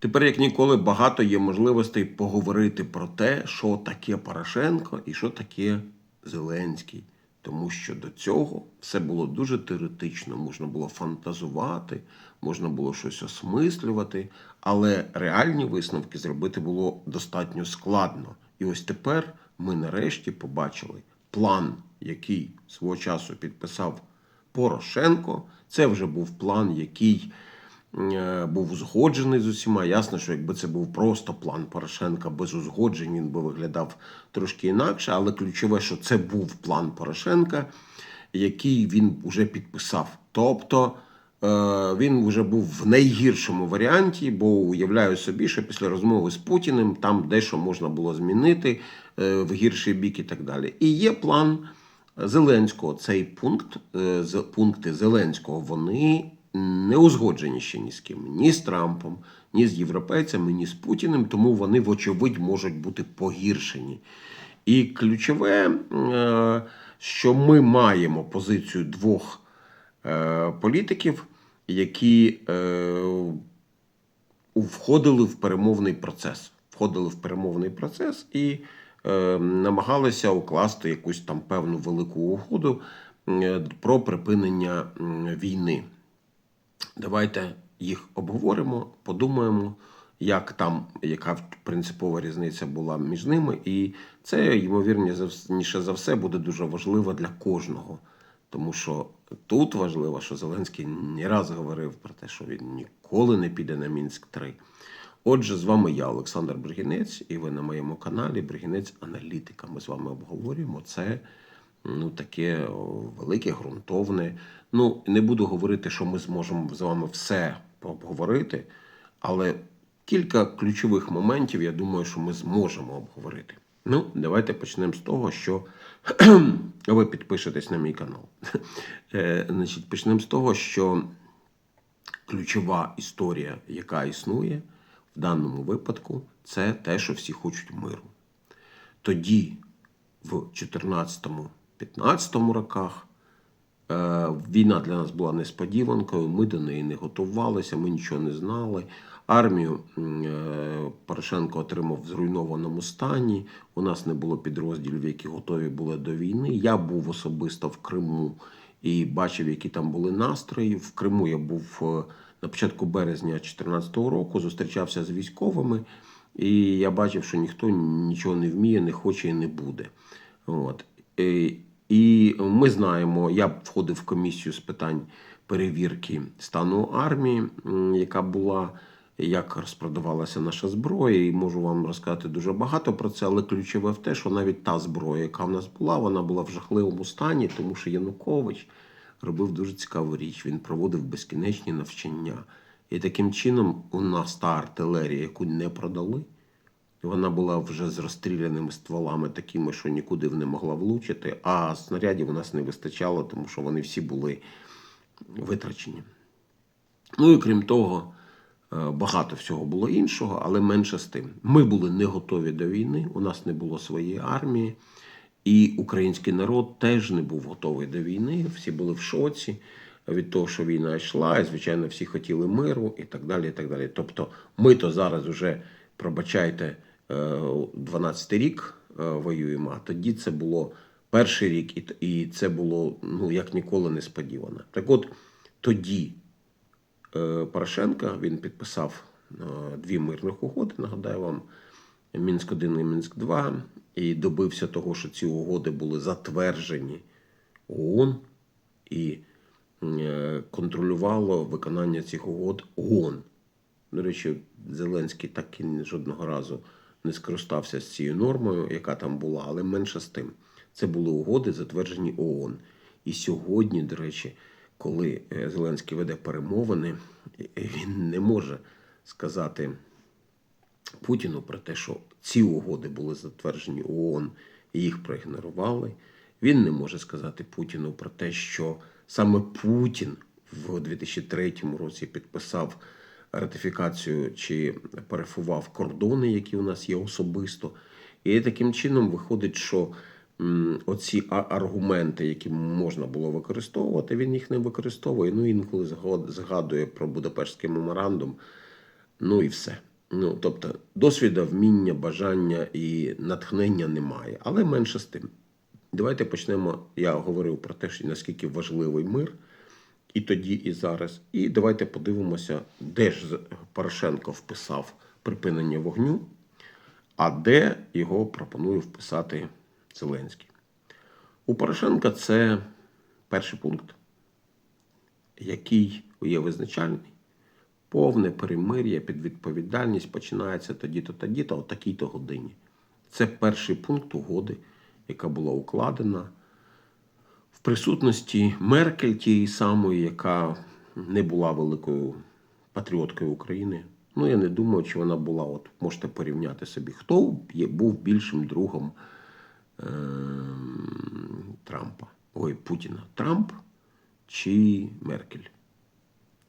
Тепер, як ніколи, багато є можливостей поговорити про те, що таке Порошенко і що таке Зеленський. Тому що до цього все було дуже теоретично, можна було фантазувати, можна було щось осмислювати, але реальні висновки зробити було достатньо складно. І ось тепер ми нарешті побачили план, який свого часу підписав Порошенко. Це вже був план, який був узгоджений з усіма. Ясно, що якби це був просто план Порошенка без узгоджень, він би виглядав трошки інакше, але ключове, що це був план Порошенка, який він вже підписав. Тобто е, він вже був в найгіршому варіанті, бо уявляю собі, що після розмови з Путіним там дещо можна було змінити е, в гірший бік і так далі. І є план. Зеленського цей пункт, е, пункти Зеленського, вони не узгоджені ще ні з ким, ні з Трампом, ні з європейцями, ні з Путіним, тому вони, вочевидь, можуть бути погіршені. І ключове, е, що ми маємо позицію двох е, політиків, які е, входили в перемовний процес. Входили в перемовний процес і намагалися укласти якусь там певну велику угоду про припинення війни. Давайте їх обговоримо, подумаємо, як там, яка принципова різниця була між ними. І це, ймовірніше за все, буде дуже важливо для кожного. Тому що тут важливо, що Зеленський не раз говорив про те, що він ніколи не піде на Мінськ 3. Отже, з вами я, Олександр Бригінець, і ви на моєму каналі Бригінець Аналітика. Ми з вами обговорюємо це ну, таке велике, ґрунтовне. Ну, не буду говорити, що ми зможемо з вами все обговорити, але кілька ключових моментів, я думаю, що ми зможемо обговорити. Ну, давайте почнемо з того, що ви підпишетесь на мій канал. Е, Значить, почнемо з того, що ключова історія, яка існує в даному випадку, це те, що всі хочуть миру. Тоді, в 14-15 роках, е, війна для нас була несподіванкою, ми до неї не готувалися, ми нічого не знали. Армію е, Порошенко отримав в зруйнованому стані. У нас не було підрозділів, які готові були до війни. Я був особисто в Криму і бачив, які там були настрої. В Криму я був е, на початку березня 2014 року, зустрічався з військовими, і я бачив, що ніхто нічого не вміє, не хоче і не буде. От. І ми знаємо, я входив в комісію з питань перевірки стану армії, яка була, як розпродавалася наша зброя, і можу вам розказати дуже багато про це, але ключове в те, що навіть та зброя, яка в нас була, вона була в жахливому стані, тому що Янукович робив дуже цікаву річ. Він проводив безкінечні навчання. І таким чином у нас та артилерія, яку не продали, вона була вже з розстріляними стволами, такими, що нікуди не могла влучити, а снарядів у нас не вистачало, тому що вони всі були витрачені. Ну і крім того, е, багато всього було іншого, але менше з тим. Ми були не готові до війни, у нас не було своєї армії, і український народ теж не був готовий до війни. Всі були в шоці від того, що війна йшла, і, звичайно, всі хотіли миру і так далі. і так далі. Тобто, ми то зараз уже, пробачайте, е, 12-й рік е, воюємо, а тоді це було перший рік, і це було ну, як ніколи несподівано. Так от тоді е, Порошенка він підписав е, дві мирних угоди, нагадаю вам, Мінськ 1 і Мінськ 2, і добився того, що ці угоди були затверджені ООН і е, контролювало виконання цих угод ООН. До речі, Зеленський так і жодного разу не скористався з цією нормою, яка там була, але менше з тим. Це були угоди, затверджені ООН. І сьогодні, до речі, коли е, Зеленський веде перемовини, е, він не може сказати Путіну про те, що ці угоди були затверджені ООН і їх проігнорували. Він не може сказати Путіну про те, що саме Путін в 2003 році підписав ратифікацію чи перефував кордони, які у нас є особисто. І таким чином виходить, що оці аргументи, які можна було використовувати, він їх не використовує. Ну інколи згадує про Будапештський меморандум. Ну і все. Ну, тобто, досвіду, вміння, бажання і натхнення немає. Але менше з тим. Давайте почнемо. Я говорив про те, що наскільки важливий мир і тоді, і зараз. І давайте подивимося, де ж Порошенко вписав припинення вогню, а де його пропонує вписати Зеленський. У Порошенка це перший пункт, який є визначальний. Повне перемир'я під відповідальність починається тоді-то, тоді-то, о такій-то годині. Це перший пункт угоди, яка була укладена в присутності Меркель, тієї самої, яка не була великою патріоткою України. Ну, я не думаю, чи вона була, от можете порівняти собі, хто є, був більшим другом ем, Трампа, ой, Путіна. Трамп чи Меркель?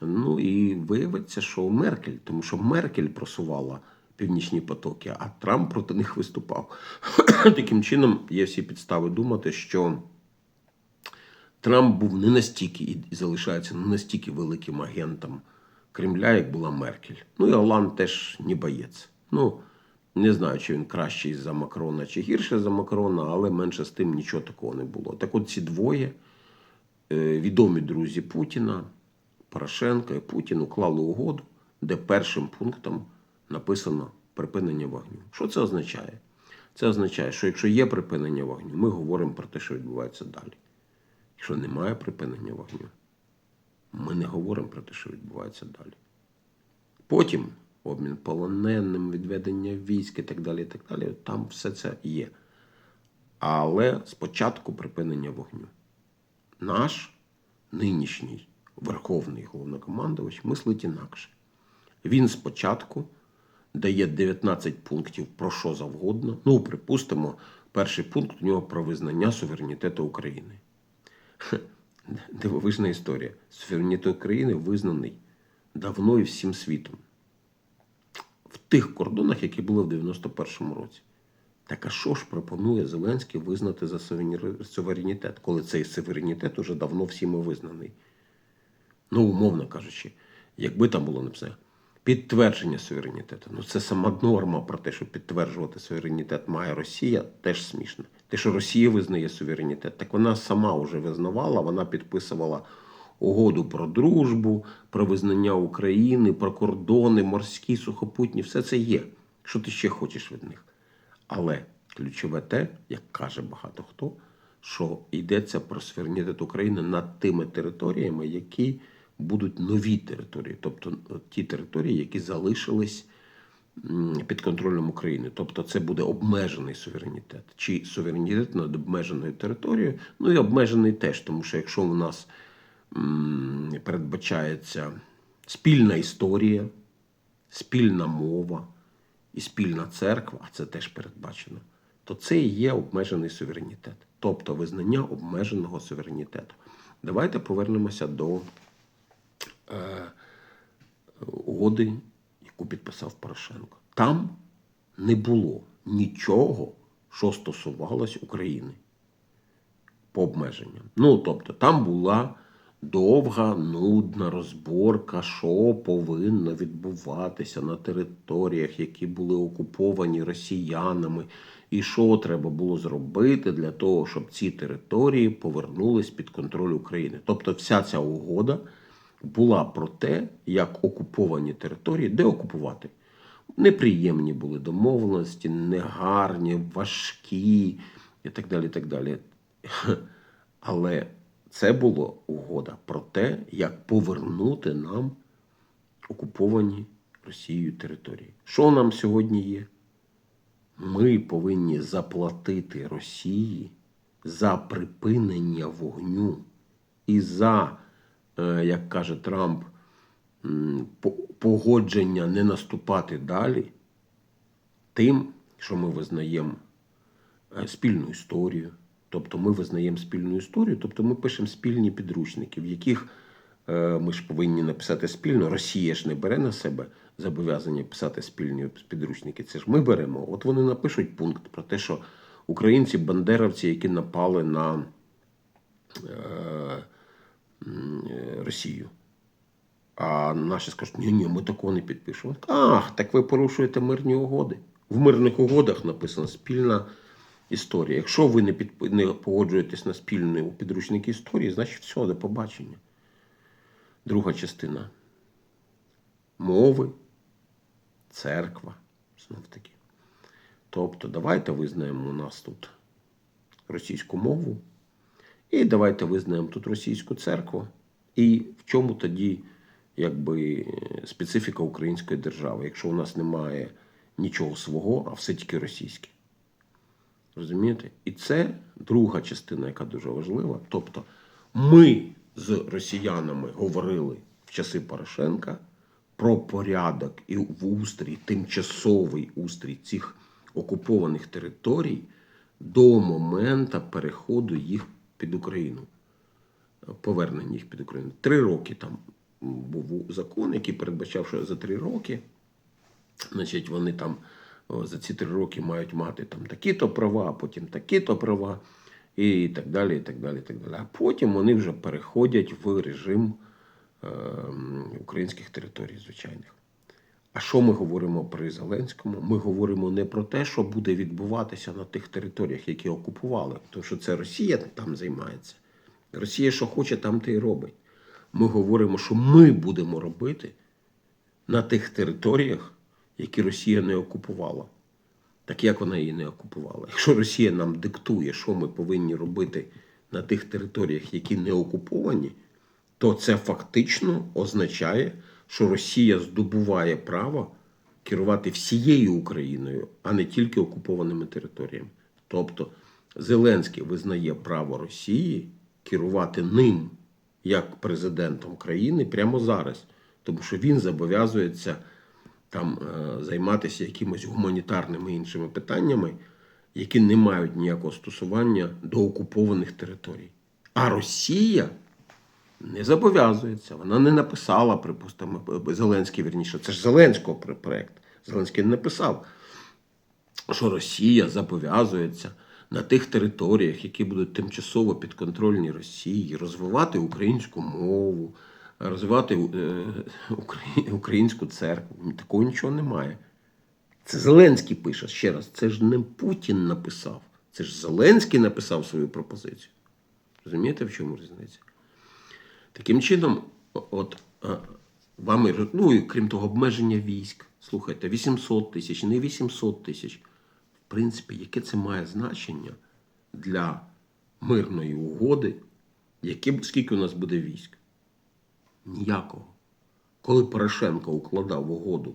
Ну і виявиться, що Меркель, тому що Меркель просувала північні потоки, а Трамп проти них виступав. Таким чином, є всі підстави думати, що Трамп був не настільки і залишається не настільки великим агентом Кремля, як була Меркель. Ну і Оланд теж не боєць. Ну, не знаю, чи він кращий за Макрона, чи гірший за Макрона, але менше з тим нічого такого не було. Так от ці двоє е, відомі друзі Путіна, Порошенка і Путін уклали угоду, де першим пунктом написано припинення вогню. Що це означає? Це означає, що якщо є припинення вогню, ми говоримо про те, що відбувається далі. Якщо немає припинення вогню, ми не говоримо про те, що відбувається далі. Потім обмін полоненим, відведення військ і так далі. і так далі. Там все це є. Але спочатку припинення вогню. Наш нинішній верховний головнокомандувач мислить інакше. Він спочатку дає 19 пунктів про що завгодно. Ну, припустимо, перший пункт у нього про визнання суверенітету України. Дивовижна історія. Суверенітет України визнаний давно і всім світом. В тих кордонах, які були в 91-му році. Так а що ж пропонує Зеленський визнати за суверенітет, коли цей суверенітет уже давно всіми визнаний? Ну, умовно кажучи, якби там було написано підтвердження суверенітету. Ну, це сама норма про те, що підтверджувати суверенітет має Росія, теж смішно. Те, що Росія визнає суверенітет, так вона сама вже визнавала, вона підписувала угоду про дружбу, про визнання України, про кордони, морські, сухопутні, все це є. Що ти ще хочеш від них? Але ключове те, як каже багато хто, що йдеться про суверенітет України над тими територіями, які будуть нові території, тобто ті території, які залишились під контролем України. Тобто це буде обмежений суверенітет. Чи суверенітет над обмеженою територією, ну і обмежений теж, тому що якщо у нас передбачається спільна історія, спільна мова і спільна церква, а це теж передбачено, то це і є обмежений суверенітет, тобто визнання обмеженого суверенітету. Давайте повернемося до е, угоди, яку підписав Порошенко. Там не було нічого, що стосувалось України по обмеженням. Ну, тобто, там була довга, нудна розборка, що повинно відбуватися на територіях, які були окуповані росіянами, і що треба було зробити для того, щоб ці території повернулись під контроль України. Тобто, вся ця угода була про те, як окуповані території, де окупувати. Неприємні були домовленості, негарні, важкі і так далі. Так далі. Але це була угода про те, як повернути нам окуповані Росією території. Що нам сьогодні є? Ми повинні заплатити Росії за припинення вогню і за, як каже Трамп, погодження не наступати далі тим, що ми визнаємо е, спільну історію. Тобто ми визнаємо спільну історію, тобто ми пишемо спільні підручники, в яких е, ми ж повинні написати спільно. Росія ж не бере на себе зобов'язання писати спільні підручники. Це ж ми беремо. От вони напишуть пункт про те, що українці, бандеровці, які напали на е, е, Росію. А наші скажуть, ні, ні, ми такого не підпишемо. Ах, так ви порушуєте мирні угоди. В мирних угодах написано спільна історія. Якщо ви не, підп... не погоджуєтесь на спільний у підручник історії, значить все, до побачення. Друга частина. Мови, церква. Знов таки. Тобто, давайте визнаємо у нас тут російську мову. І давайте визнаємо тут російську церкву. І в чому тоді якби, специфіка української держави, якщо у нас немає нічого свого, а все тільки російське. Розумієте? І це друга частина, яка дуже важлива. Тобто, ми з росіянами говорили в часи Порошенка про порядок і в устрій, тимчасовий устрій цих окупованих територій до моменту переходу їх під Україну, повернення їх під Україну. Три роки там був закон, який передбачав, що за три роки значить, вони там за ці три роки мають мати там такі-то права, а потім такі-то права, і так далі. і так далі, і так далі. А потім вони вже переходять в режим е, українських територій звичайних. А що ми говоримо при Зеленському? Ми говоримо не про те, що буде відбуватися на тих територіях, які окупували, тому що це Росія там займається. Росія, що хоче, там те й робить. Ми говоримо, що ми будемо робити на тих територіях, які Росія не окупувала. Так як вона її не окупувала? Якщо Росія нам диктує, що ми повинні робити на тих територіях, які не окуповані, то це фактично означає, що Росія здобуває право керувати всією Україною, а не тільки окупованими територіями. Тобто Зеленський визнає право Росії керувати ним як президентом країни прямо зараз, тому що він зобов'язується там е, займатися якимось гуманітарними іншими питаннями, які не мають ніякого стосування до окупованих територій. А Росія не зобов'язується. Вона не написала, припустимо, Зеленський вірніше. Це ж Зеленського пр- проект. Зеленський не написав, що Росія зобов'язується на тих територіях, які будуть тимчасово підконтрольні Росії, розвивати українську мову, розвивати е, українську церкву. Такого нічого немає. Це Зеленський пише ще раз. Це ж не Путін написав. Це ж Зеленський написав свою пропозицію. Розумієте, в чому різниця? Таким чином, от е, роз- ну і крім того, обмеження військ. Слухайте, 800 тисяч, не 800 тисяч. В принципі, яке це має значення для мирної угоди, яке, б- скільки у нас буде військ? Ніякого. Коли Порошенко укладав угоду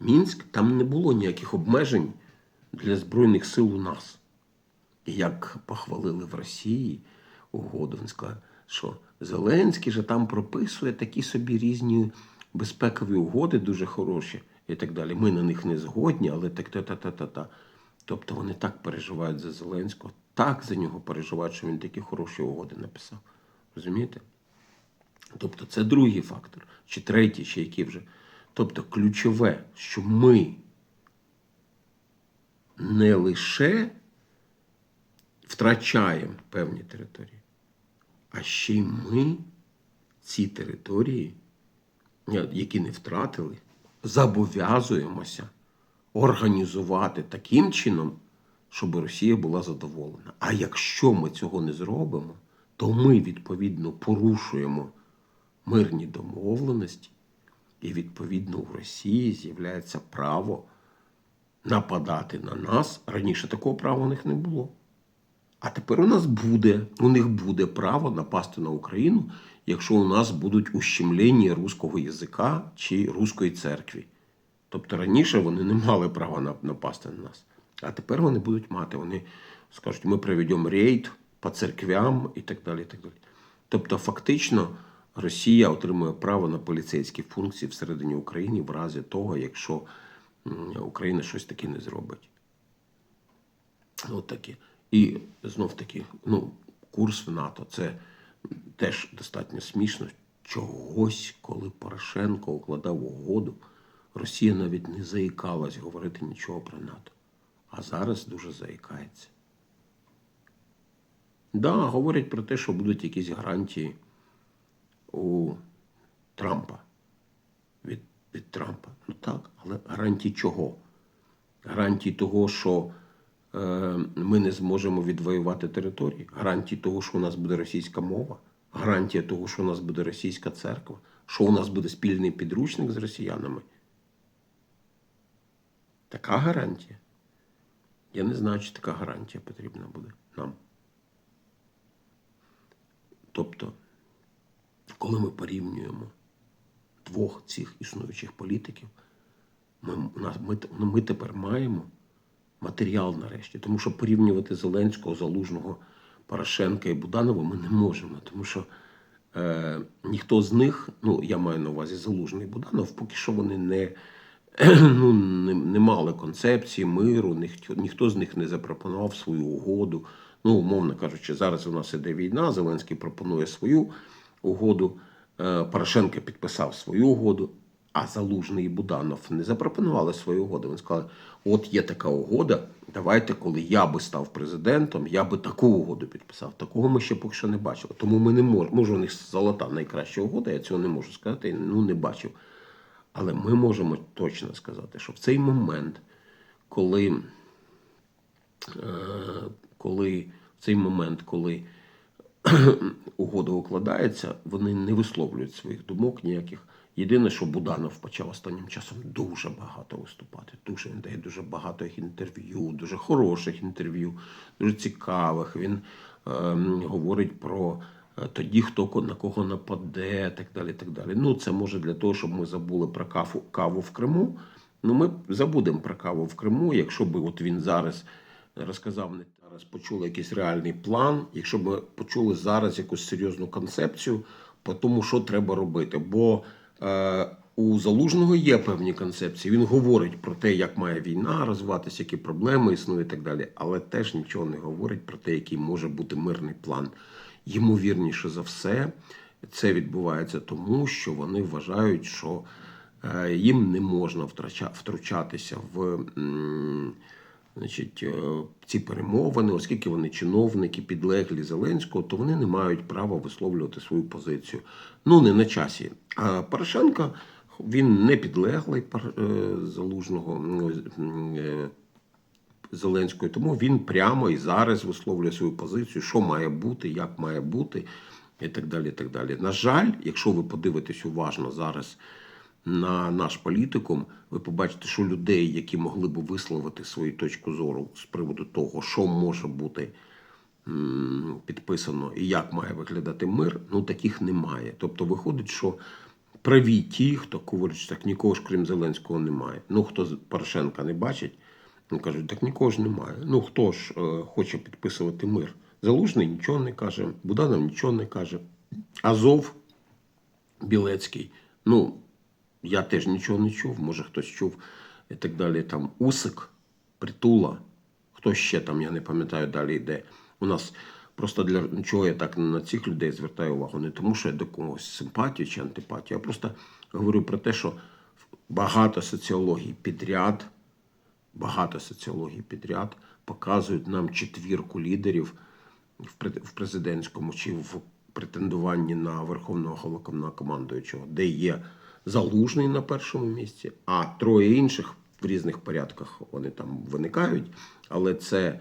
Мінськ, там не було ніяких обмежень для Збройних сил у нас. І як похвалили в Росії угоду, він сказав, що Зеленський же там прописує такі собі різні безпекові угоди, дуже хороші і так далі. Ми на них не згодні, але так та-та-та-та-та. Тобто вони так переживають за Зеленського, так за нього переживають, що він такі хороші угоди написав. Розумієте? Тобто це другий фактор, чи третій, чи який вже. Тобто ключове, що ми не лише втрачаємо певні території, а ще й ми ці території, які не втратили, зобов'язуємося організувати таким чином, щоб Росія була задоволена. А якщо ми цього не зробимо, то ми відповідно порушуємо мирні домовленості, і відповідно у Росії з'являється право нападати на нас. Раніше такого права у них не було. А тепер у нас буде, у них буде право напасти на Україну, якщо у нас будуть ущемлення руського язика чи руської церкви. Тобто раніше вони не мали права напасти на нас. А тепер вони будуть мати. Вони скажуть, ми проведемо рейд по церквям і так далі. І так далі. Тобто, фактично, Росія отримує право на поліцейські функції всередині України в разі того, якщо Україна щось таке не зробить. От таке. І знов таки, ну, курс в НАТО це теж достатньо смішно. Чогось, коли Порошенко укладав угоду, Росія навіть не заїкалась говорити нічого про НАТО. А зараз дуже заїкається. Да, говорять про те, що будуть якісь гарантії у Трампа. Від, від Трампа. Ну так, але гарантії чого? Гарантії того, що ми не зможемо відвоювати території, гарантії того, що у нас буде російська мова, гарантія того, що у нас буде російська церква, що у нас буде спільний підручник з росіянами. Така гарантія. Я не знаю, чи така гарантія потрібна буде нам. Тобто, коли ми порівнюємо двох цих існуючих політиків, ми, ми, ми тепер маємо матеріал нарешті. Тому що порівнювати Зеленського, Залужного, Порошенка і Буданова ми не можемо. Тому що е, ніхто з них, ну я маю на увазі Залужний і Буданов, поки що вони не, ну, не, не мали концепції миру, ніхто, ніхто з них не запропонував свою угоду. Ну, умовно кажучи, зараз у нас іде війна, Зеленський пропонує свою угоду, е, Порошенко підписав свою угоду, а Залужний і Буданов не запропонували свою угоду. Вони сказали, от є така угода, давайте, коли я би став президентом, я би таку угоду підписав. Такого ми ще поки що не бачили. Тому ми не можемо. Може, у них золота найкраща угода, я цього не можу сказати, ну не бачив. Але ми можемо точно сказати, що в цей момент, коли е, коли в цей момент, коли угода укладається, вони не висловлюють своїх думок ніяких. Єдине, що Буданов почав останнім часом дуже багато виступати. Дуже він дає дуже багато інтерв'ю, дуже хороших інтерв'ю, дуже цікавих. Він ем, говорить про е, тоді, хто на кого нападе, так далі. так далі. Ну, це може для того, щоб ми забули про каву, каву в Криму. Ну, ми забудемо про каву в Криму, якщо би от він зараз розказав не зараз, почули якийсь реальний план, якщо б почули зараз якусь серйозну концепцію по тому, що треба робити. Бо е, у залужного є певні концепції. Він говорить про те, як має війна розвиватися, які проблеми існують і так далі, але теж нічого не говорить про те, який може бути мирний план. Ймовірніше за все, це відбувається тому, що вони вважають, що е, їм не можна втручатися в. Значить, е, ці перемовини, оскільки вони чиновники, підлеглі Зеленського, то вони не мають права висловлювати свою позицію. Ну, не на часі. А Порошенко він не підлеглий е, залужного е, Зеленського, тому він прямо і зараз висловлює свою позицію, що має бути, як має бути, і так далі. І так далі. На жаль, якщо ви подивитесь уважно зараз на наш політикум, ви побачите, що людей, які могли б висловити свою точку зору з приводу того, що може бути підписано і як має виглядати мир, ну таких немає. Тобто виходить, що праві ті, хто говорить, що так нікого ж крім Зеленського немає. Ну хто Порошенка не бачить, ну кажуть, так нікого ж немає. Ну хто ж е, хоче підписувати мир? Залужний нічого не каже, Буданов нічого не каже. Азов Білецький. Ну, я теж нічого не чув, може хтось чув і так далі. Там Усик, Притула, хто ще там, я не пам'ятаю, далі йде. У нас просто для чого я так на цих людей звертаю увагу, не тому, що я до когось симпатію чи антипатію, а просто говорю про те, що багато соціологій підряд, багато соціологій підряд показують нам четвірку лідерів в президентському чи в претендуванні на верховного головнокомандуючого, де є залужний на першому місці, а троє інших в різних порядках вони там виникають. Але це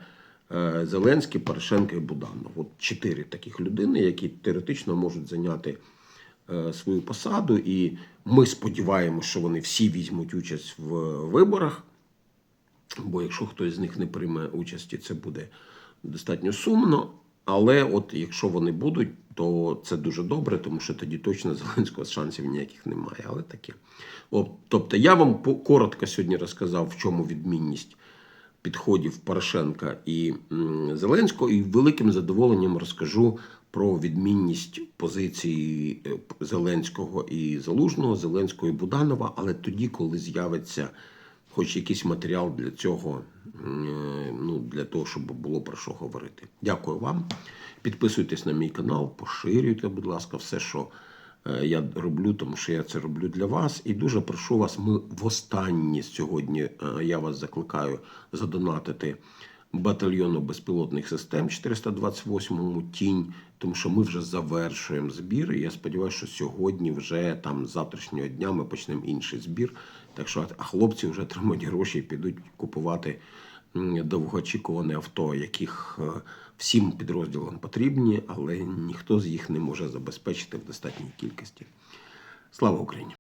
е, Зеленський, Порошенко і Буданов. От чотири таких людини, які теоретично можуть зайняти е, свою посаду, і ми сподіваємося, що вони всі візьмуть участь в виборах. Бо якщо хтось з них не прийме участі, це буде достатньо сумно. Але от якщо вони будуть, то це дуже добре, тому що тоді точно Зеленського шансів ніяких немає. Але таке. От, тобто я вам коротко сьогодні розказав, в чому відмінність підходів Порошенка і Зеленського, і великим задоволенням розкажу про відмінність позиції е, Зеленського і Залужного, Зеленського і Буданова, але тоді, коли з'явиться хоч якийсь матеріал для цього, е, ну, для того, щоб було про що говорити. Дякую вам. Підписуйтесь на мій канал, поширюйте, будь ласка, все, що е, я роблю, тому що я це роблю для вас. І дуже прошу вас, ми востаннє сьогодні е, я вас закликаю задонатити батальйону безпілотних систем 428-му тінь, тому що ми вже завершуємо збір. І я сподіваюся, що сьогодні, вже там з завтрашнього дня, ми почнемо інший збір. Так що а хлопці вже тримають гроші і підуть купувати довгоочікуване авто, яких е, всім підрозділам потрібні, але ніхто з їх не може забезпечити в достатній кількості. Слава Україні!